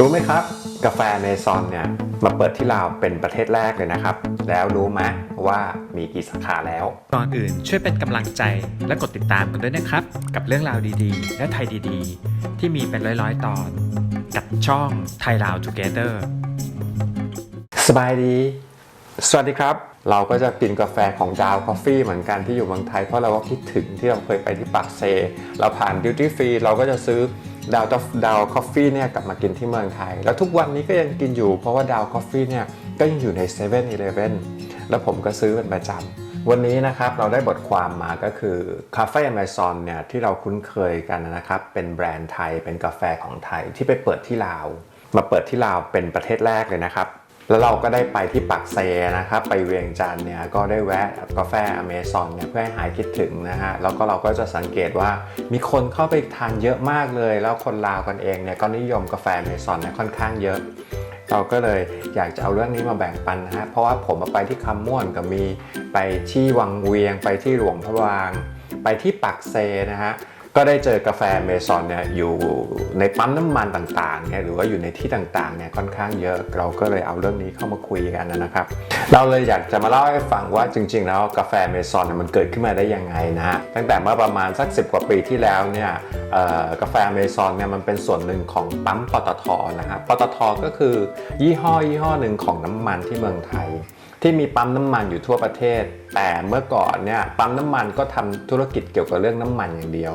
รู้ไหมครับ กาแฟเมซอนเนี่ยมาเปิดที่ลาวเป็นประเทศแรกเลยนะครับ แล้วรู้ไหมว่ามีกี่สาขาแล้ว ก่อนอื่นช่วยเป็นกำลังใจและกดติดตามกันด้วยนะครับ กับเรื่องราวดีๆ และไทยดีๆ ที่มีเป็นร้อยๆ ตอน กับช่องไทยลาว Together สบายดี สวัสดีครับ เราก็จะกินกาแฟของดาวคอฟฟี่เหมือนกันที่อยู่เมืองไทยเพราะเราก็คิดถึงที่เราเคยไปที่ปากเซ เราผ่านดิวตี้ฟรีเราก็จะซื้อ ดาวดาวคอฟฟี่เนี่ยกลับมากินที่เมืองไทย แล้วทุกวันนี้ก็ยังกินอยู่ เพราะว่าดาวคอฟฟี่เนี่ยก็ยังอยู่ใน7 e เ e ่ e อแล้วผมก็ซื้อเป็นประจำวันนี้นะครับเราได้บทความมาก็คือคาเฟ่อเมซอนเนี่ยที่เราคุ้นเคยกันนะครับเป็นแบรนด์ไทยเป็นกาแฟของไทยที่ไปเปิดที่ลาว มาเปิดที่ลาวเป็นประเทศแรกเลยนะครับ แล้วเราก็ได้ไปที่ปักเซนะครับไปเวียงจันทร์เนี่ยก็ได้แวะกาแฟอเมซอนเนี่ยเพื่อให้หายคิดถึงนะฮะแล้วก็เราก็จะสังเกตว่ามีคนเข้าไปทานเยอะมากเลย แล้วคนลาวกันเองเนี่ยก็นิยมกาแฟอเมซอนเนี่ยค่อนข้างเยอะ เราก็เลยอยากจะเอาเรื่องนี้มาแบ่งปันนะฮะเพราะว่าผมไปที่คำม่วนก็มีไปที่วังเวียง ไปที่หลวงพระบาง ไปที่ปักเซนะฮะ ก็ได้เจอกาแฟเมซอนเนี่ยอยู่ในปั๊มน้ำมันต่างๆเนี่ยหรือว่าอยู่ในที่ต่างๆเนี่ยค่อนข้างเยอะเราก็เลยเอาเรื่องนี้เข้ามาคุยกันนะครับ เราเลยอยากจะมาเล่าให้ฟังว่าจริง ๆ แล้วกาแฟเมซอนเนี่ยมันเกิดขึ้นมาได้ยังไงนะฮะตั้งแต่เมื่อประมาณสัก 10 กว่าปีที่แล้วเนี่ยกาแฟเมซอนเนี่ยมันเป็นส่วนหนึ่งของปั๊มปตทนะฮะปตทก็คือยี่ห้อยี่ห้อหนึ่งของน้ำมันที่เมืองไทยที่มีปั๊มน้ำมันอยู่ทั่วประเทศ แต่เมื่อก่อนเนี่ยปั๊มน้ำมันก็ทำธุรกิจเกี่ยวกับเรื่องน้ำมันอย่างเดียว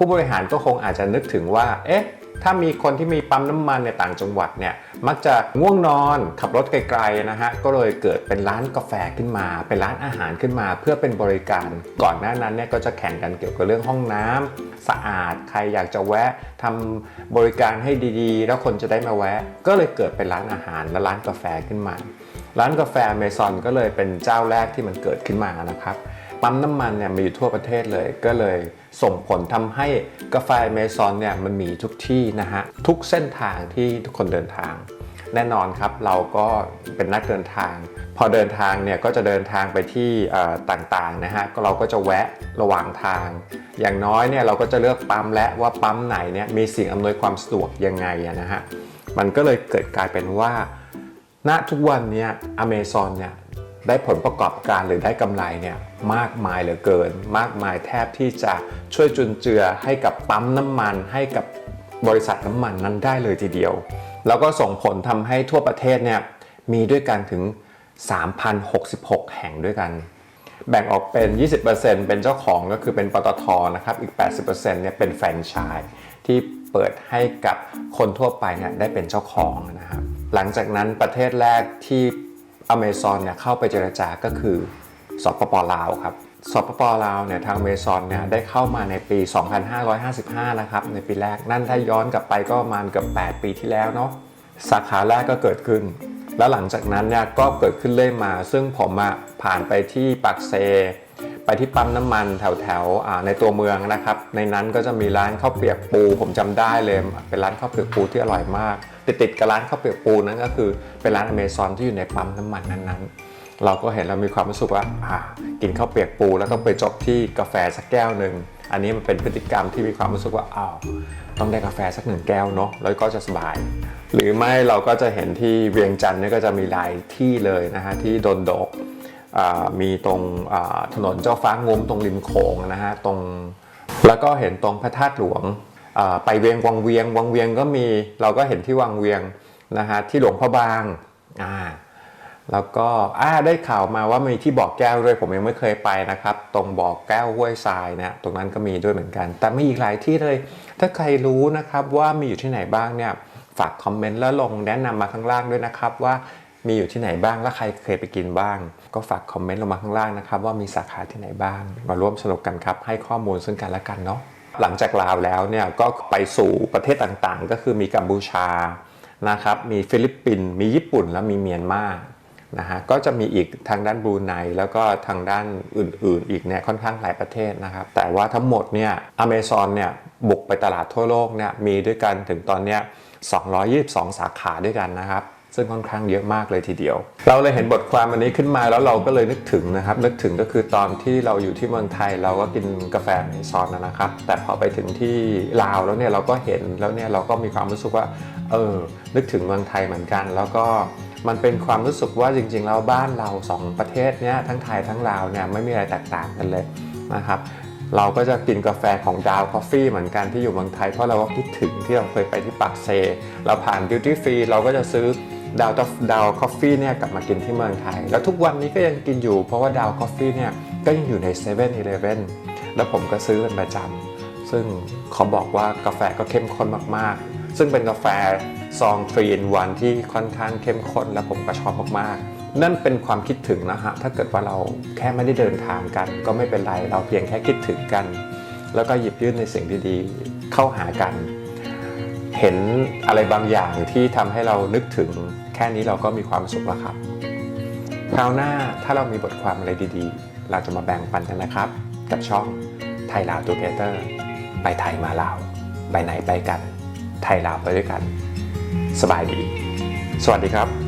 ผู้บริหารก็คงอาจจะนึกถึงว่า เอ๊ะ ถ้ามีคนที่มีปั๊มน้ำมันในต่างจังหวัดเนี่ย มักจะง่วงนอนขับรถไกลๆนะฮะ ก็เลยเกิดเป็นร้านกาแฟขึ้นมา เป็นร้านอาหารขึ้นมา เพื่อเป็นบริการ ก่อนหน้านั้นเนี่ยก็จะแข่งกันเกี่ยวกับเรื่องห้องน้ำสะอาด ใครอยากจะแวะทำบริการให้ดีๆ แล้วคนจะได้มาแวะ ก็เลยเกิดเป็นร้านอาหารและร้านกาแฟขึ้นมา ร้านกาแฟเมซอนก็เลยเป็นเจ้าแรกที่มันเกิดขึ้นมานะครับ ปั๊มน้ำมันเนี่ยมีอยู่ทั่วประเทศเลย ก็เลยส่งผลทำให้กาแฟเมซอนเนี่ยมันมีทุกที่นะฮะ ทุกเส้นทางที่ทุกคนเดินทาง แน่นอนครับเราก็เป็นนักเดินทาง พอเดินทางเนี่ยก็จะเดินทางไปที่ต่างๆนะฮะเราก็จะแวะระหว่างทาง อย่างน้อยเนี่ยเราก็จะเลือกปั๊มและว่าปั๊มไหนเนี่ยมีสิ่งอำนวยความสะดวกยังไงนะฮะมันก็เลยเกิดกลายเป็นว่า ณทุกวันเนี้อเมซอนเนี่ยได้ผลประกอบการหรือได้กำไรเนี่ย มากมายเหลือเกิน มากมายแทบที่จะช่วยจุนเจือให้กับปั๊มน้ำมันให้กับบริษัทน้ำมันนั้นได้เลยทีเดียว แล้วก็ส่งผลทำให้ทั่วประเทศเนี่ยมีด้วยกันถึง 3,066 แห่งด้วยกัน แบ่งออกเป็น 20%เป็นเจ้าของก็คือเป็นปตทนะครับ อีก 80%เนี่ยเป็นแฟรนไชส์ที่เปิดให้กับคนทั่วไปเนี่ยได้เป็นเจ้าของนะครับ หลังจากนั้นประเทศแรกที่อเมซอนเนี่ยเข้าไปเจรจาก็คือ สปปลาวครับสปปลาวเนี่ยทางเมซอนเนี่ยได้เข้ามาในปี 2555 นะครับ ในปีแรกนั่นถ้าย้อนกลับไปก็ประมาณเกือบ8 ปีที่แล้วเนาะสาขาแรกก็เกิดขึ้น แล้วหลังจากนั้นเนี่ยก็เกิดขึ้นเรื่อยมา ซึ่งผมอะผ่านไปที่ปักเซ ไปที่ปั๊มน้ำมันแถวแถวๆในตัวเมืองนะครับ ในนั้นก็จะมีร้านข้าวเปียกปู ผมจำได้เลย เป็นร้านข้าวเปียกปูที่อร่อยมาก ติดๆกับร้านข้าวเปียกปูนั้นก็คือเป็นร้านอเมซอนที่อยู่ในปั๊มน้ำมันนั้นๆ เราก็เห็นเรามีความรู้สึกว่าอ่ากินข้าวเปียกปูแล้วก็ไปจบที่กาแฟสักแก้วหนึ่งอันนี้มันเป็นพฤติกรรมที่มีความรู้สึกว่าอ้าวต้องได้กาแฟสักหนึ่งแก้วเนาะแล้วก็จะสบาย หรือไม่เราก็จะเห็นที่เวียงจันทร์นี่ก็จะมีหลายที่เลยนะฮะที่โดนดกมีตรงถนนเจ้าฟ้างมตรงริมโขงนะฮะตรงแล้วก็เห็นตรงพระธาตุหลวงไปเวียงวังเวียงวังเวียงก็มีเราก็เห็นที่วังเวียงนะฮะที่หลวงพระบางอ่า แล้วก็อ่าได้ข่าวมาว่ามีที่บ่อแก้วด้วยผมยังไม่เคยไปนะครับ ตรงบ่อแก้วห้วยทรายเนี่ยตรงนั้นก็มีด้วยเหมือนกัน แต่มีอีกหลายที่เลย ถ้าใครรู้นะครับว่ามีอยู่ที่ไหนบ้างเนี่ยฝากคอมเมนต์แล้วลงแนะนำมาข้างล่างด้วยนะครับว่ามีอยู่ที่ไหนบ้างและใครเคยไปกินบ้าง ก็ฝากคอมเมนต์ลงมาข้างล่างนะครับว่ามีสาขาที่ไหนบ้าง มาร่วมสนุกกันครับให้ข้อมูลซึ่งกันและกันเนาะหลังจากลาวแล้วเนี่ยก็ไปสู่ประเทศต่างๆ ก็คือมีกัมพูชานะครับมีฟิลิปปินส์มีญี่ปุ่นและมีเมียนมา นะฮะก็จะมีอีกทางด้านบรูไนแล้วก็ทางด้านอื่น ๆ อีกเนี่ยค่อนข้างหลายประเทศนะครับ แต่ว่าทั้งหมดเนี่ยอเมซอนเนี่ยบุกไปตลาดทั่วโลกเนี่ยมีด้วยกันถึงตอนเนี้ย222 สาขาด้วยกันนะครับ ซึ่งค่อนข้างเยอะมากเลยทีเดียว เราเลยเห็นบทความอันนี้ขึ้นมาแล้วเราก็เลยนึกถึงนะครับ นึกถึงก็คือตอนที่เราอยู่ที่เมืองไทยเราก็กินกาแฟในซอนนะนะครับ แต่พอไปถึงที่ลาวแล้วเนี่ยเราก็เห็นแล้วเนี่ยเราก็มีความรู้สึกว่าเออนึกถึงเมืองไทยเหมือนกัน แล้วก็ มันเป็นความรู้สึกว่าจริงๆแล้วบ้านเราสองประเทศเนี่ยทั้งไทยทั้งลาวเนี่ยไม่มีอะไรแตกต่างกันเลยนะครับเราก็จะกินกาแฟของดาวคอฟฟี่เหมือนกันที่อยู่เมืองไทย เพราะเราก็คิดถึงที่เราเคยไปที่ปากเซ เราผ่านดิวตี้ฟรีเราก็จะซื้อดาวดาวคอฟฟี่เนี่ยกลับมากินที่เมืองไทย แล้วทุกวันนี้ก็ยังกินอยู่เพราะว่าดาวคอฟฟี่เนี่ยก็ยังอยู่ใน7 e เ e ่ e อแล้วผมก็ซื้อเป็นประจำซึ่งเขาบอกว่ากาแฟก็เข้มข้นมากๆ ซึ่งเป็นกาแฟ ซองทรีนวันที่ค่อนข้างเข้มข้นและผมก็ชอบมากๆ นั่นเป็นความคิดถึงนะฮะ ถ้าเกิดว่าเราแค่ไม่ได้เดินทางกัน ก็ไม่เป็นไร เราเพียงแค่คิดถึงกัน แล้วก็หยิบยื่นในสิ่งดีๆ เข้าหากัน เห็นอะไรบางอย่างที่ทำให้เรานึกถึง แค่นี้เราก็มีความสุขแล้วครับ คราวหน้าถ้าเรามีบทความอะไรดีๆ เราจะมาแบ่งปันกันนะครับ กับช่องไทยลาวตูเกเตอร์ไปไทยมาลาว ไปไหนไปกัน ไทยลาวไปด้วยกัน สบายดี สวัสดีครับ